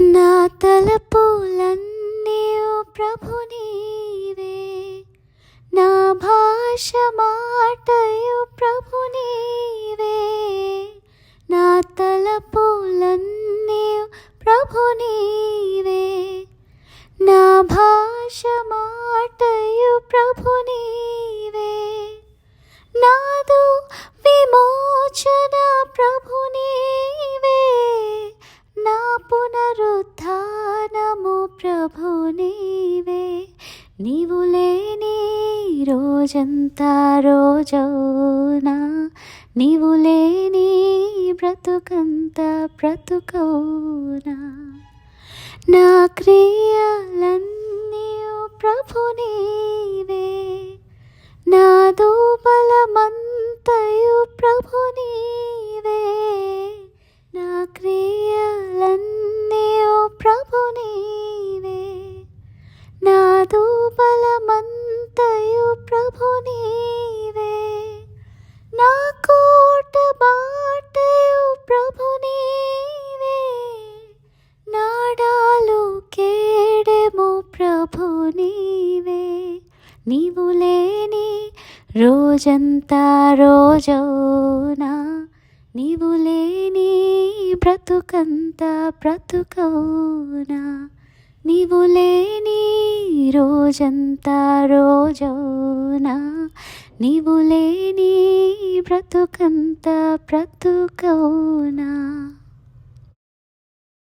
నా తలపులన్నీ ఓ ప్రభు నీవే. నా భాష మాటయు ప్రభు నీవే. నా తలపులన్నీ ఓ ప్రభు నీవే. నా భాష మాటయు ప్రభు నీవే. నాదు విమోచన ప్రభు నీవే. నా పునరుత్థానము ప్రభు నీవే. నీవు లేని రోజంతా రోజౌనా. నీవు లేని బ్రతుకంతా బ్రతుకౌనా. నా క్రియలన్నీ ప్రభు నీ నీవే నీవు లేని రోజంతా రోజౌనా నీవు లేని బ్రతుకంతా బ్రతుకౌనా నీవు లేని రోజంతా రోజౌనా నీవు లేని బ్రతుకంతా బ్రతుకౌనా